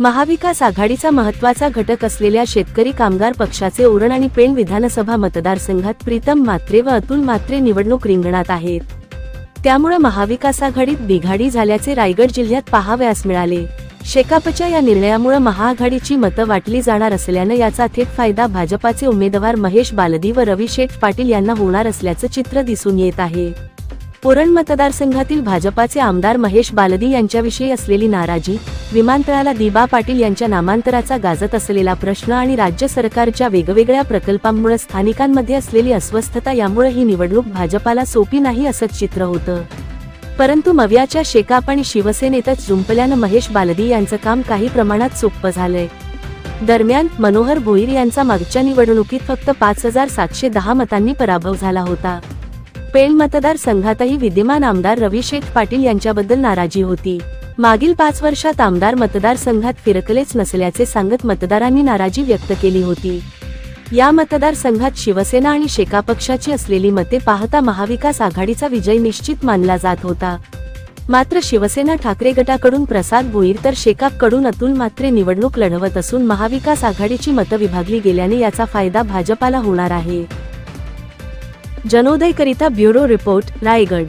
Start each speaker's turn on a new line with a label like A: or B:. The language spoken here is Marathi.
A: महाविकास आघाडीचा महत्त्वाचा घटक असलेल्या शेतकरी कामगार पक्षाचे उरण आणि पेण विधानसभा मतदारसंघात प्रीतम मात्रे व अतुल मात्रे निवडणूक रिंगणात आहेत. त्यामुळे महाविकास आघाडीत बिघाडी झाल्याचे रायगड जिल्ह्यात पाहावयास मिळाले. शेकापच्या या निर्णयामुळे महाआघाडीची मतं वाटली जाणार असल्यानं याचा थेट फायदा भाजपाचे उमेदवार महेश बालदी व रवी शेठ पाटील यांना होणार असल्याचं चित्र दिसून येत आहे. पुरण मतदारसंघातील भाजपाचे आमदार महेश बालदी यांच्याविषयी असलेली नाराजी विमानतळाला दिबा पाटील यांच्या नामांतराचा गाजत असलेला प्रश्न आणि राज्य सरकारच्या वेगवेगळ्या प्रकल्पांमुळे स्थानिकांमध्ये असलेली अस्वस्थता यामुळे ही निवडणूक भाजपाला सोपी नाही असंच चित्र होतं. परंतु मव्याच्या शेकाप आणि शिवसेनेतच जुंपल्यानं महेश बालदी यांचं काम काही प्रमाणात सोपं झालंय. दरम्यान मनोहर भोईर यांचा मागच्या निवडणुकीत फक्त पाच हजार सातशे दहा मतांनी पराभव झाला होता. पेण मतदारसंघातही विद्यमान आमदार रवी शेठ पाटील यांच्याबद्दल नाराजी होती. मागील पाच वर्षात आमदार मतदारसंघात फिरकलेच नसल्याचे सांगत मतदारांनी नाराजी व्यक्त केली होती. या मतदारसंघात शिवसेना आणि शेका पक्षाची असलेली मते पाहता महाविकास आघाडीचा विजय निश्चित मानला जात होता. मात्र शिवसेना ठाकरे गटाकडून प्रसाद भोईर तर शेकापकडून अतुल मात्रे निवडणूक लढवत असून महाविकास आघाडीची मतं विभागली गेल्याने याचा फायदा भाजपाला होणार आहे. जनोदयकरिता ब्युरो रिपोर्ट रायगड.